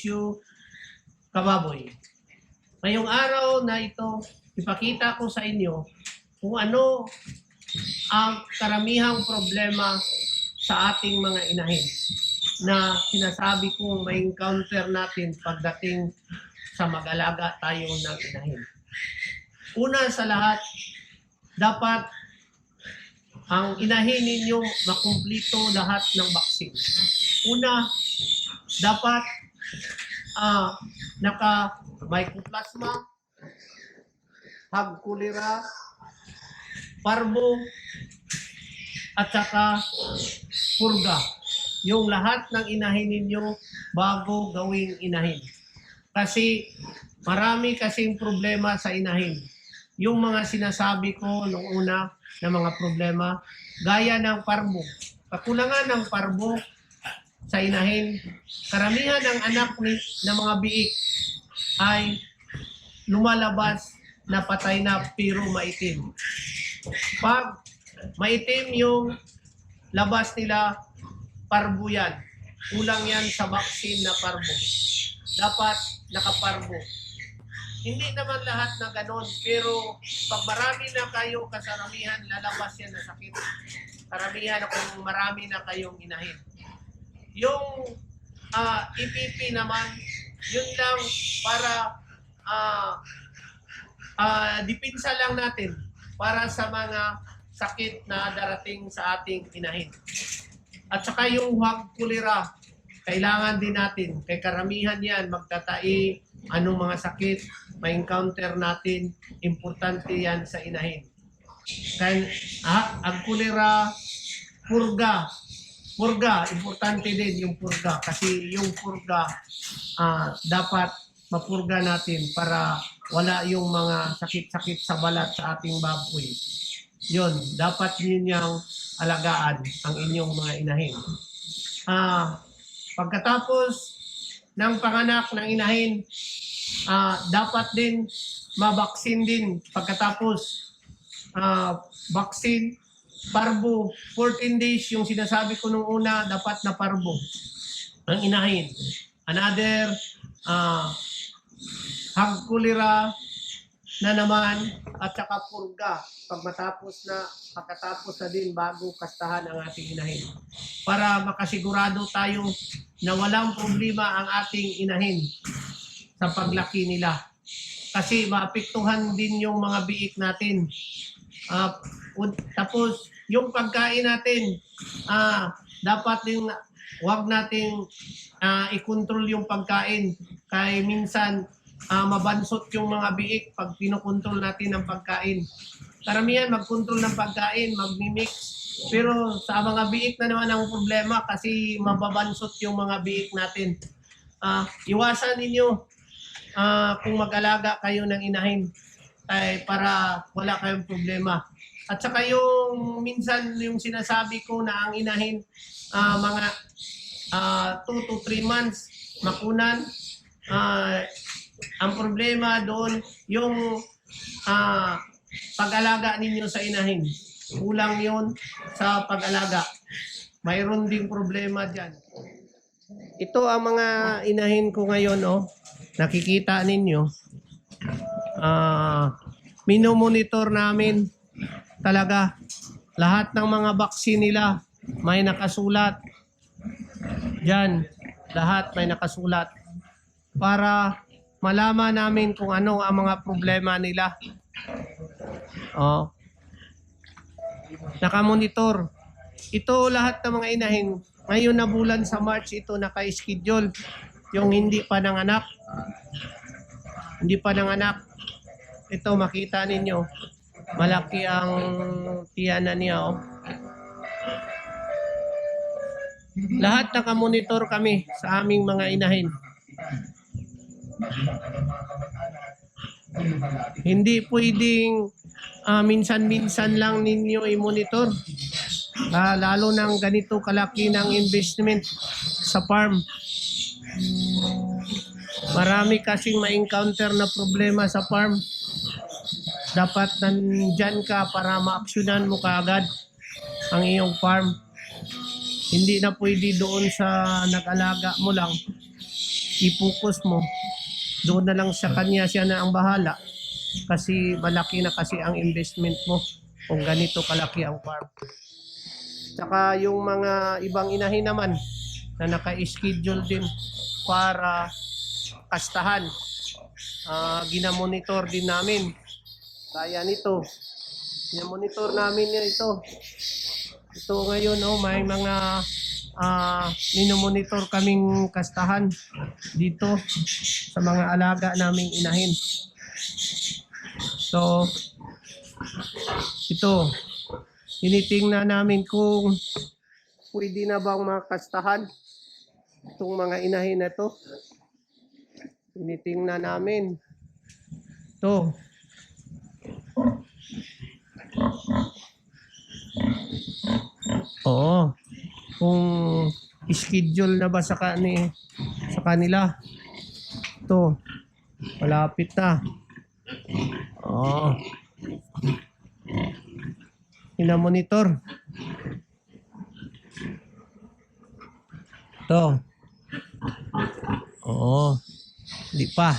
Kanegosyo, kababoy. Ngayong araw na ito, ipakita ko sa inyo kung ano ang karamihang problema sa ating mga inahin na sinasabi kong may encounter natin pagdating sa mag-alaga tayo ng inahin. Una sa lahat, dapat ang inahin ninyo makumplito lahat ng vaccine. Una, dapat ah naka mycoplasma, hag cholera, parbo, at saka purga. Yung lahat ng inahin ninyo bago gawing inahin. Kasi marami kasing problema sa inahin. Yung mga sinasabi ko nung una na mga problema, gaya ng parbo. Kakulangan ng parbo sa inahin, karamihan ng anak ni, ng mga biik ay lumalabas na patay na pero maitim. Pag maitim yung labas nila, parbo yan. Kulang yan sa vaccine na parbo. Dapat nakaparbo. Hindi naman lahat na ganon, pero pag marami na kayo kasaramihan, lalabas yan na sakit. Karamihan kung marami na kayong inahin. Yung ah, EPP naman, yun lang para ah ah, dipinsa lang natin para sa mga sakit na darating sa ating inahin. At saka yung huwag kulira, kailangan din natin. Kay karamihan yan, magtatai, anong mga sakit, ma-encounter natin, importante yan sa inahin. Kaya, ah, ang kulira, purga, purga, importante din yung purga. Kasi yung purga, ah, dapat mapurga natin para wala yung mga sakit-sakit sa balat sa ating baboy. Yun, dapat yun yung alagaan ang inyong mga inahin. Ah, pagkatapos ng panganak ng inahin, ah, dapat din mabaksin din pagkatapos ah, vaccine, parbo, 14 days yung sinasabi ko nung una, dapat na parbo. Ang inahin. Another, ah, hag kulira na naman at saka purga. Pag matapos na pagkatapos na din bago kastahan ang ating inahin. Para makasigurado tayo na walang problema ang ating inahin sa paglaki nila. Kasi maapektuhan din yung mga biik natin. Un- tapos yung pagkain natin ah dapat din wag nating ah, i-control yung pagkain kay minsan ah, mabansot yung mga biik pag pinokontrol natin ang pagkain. Karamihan mag-control ng pagkain, mag-mix. Pero sa mga biik na naman ang problema kasi mababansot yung mga biik natin. Ah, iwasan ninyo ah, kung mag-alaga kayo ng inahin ay para wala kayong problema. At saka yung minsan yung sinasabi ko na ang inahin ah, mga 2 to 3 months makunan ah, ang problema doon yung ah, pag-alaga ninyo sa inahin. Kulang yon sa pag-alaga. Mayroon ding problema dyan. Ito ang mga inahin ko ngayon, oh. Nakikita ninyo. Ah, minomonitor namin talaga lahat ng mga vaccine nila may nakasulat. Diyan, lahat may nakasulat para malaman namin kung ano ang mga problema nila. Oh. Nakamonitor. Ito lahat ng mga inahin. Ngayon na bulan sa March ito naka-schedule. Yung hindi pa nanganak. Hindi pa nanganak. Ito makita ninyo. Malaki ang tiyanan niya. Oh. Lahat nakamonitor kami sa aming mga inahin. Hindi pwedeng ah, minsan-minsan lang ninyo i-monitor. Ah, lalo ng ganito kalaki ng investment sa farm. Marami kasing ma-encounter na problema sa farm. Dapat nandyan ka para ma-aksyonan mo kaagad ang iyong farm. Hindi na pwede doon sa nag-alaga mo lang. I-focus mo. Doon na lang sa kanya siya na ang bahala. Kasi malaki na kasi ang investment mo kung ganito kalaki ang farm. Tsaka yung mga ibang inahin naman na naka-schedule din para kastahan. Ah, ginamonitor din namin. Kaya nito. Ginamonitor namin ito. Ito ngayon, oh, may mga ah minomonitor kaming kastahan dito sa mga alaga naming inahin. So, ito, tinitingnan namin kung pwede na bang makastahan itong mga inahin na to. Tinitingnan namin. To. Oo. Kung schedule na ba sa, kani, sa kanila. To. Malapit na. Oo. Ina-monitor. To. Oo. Di pa.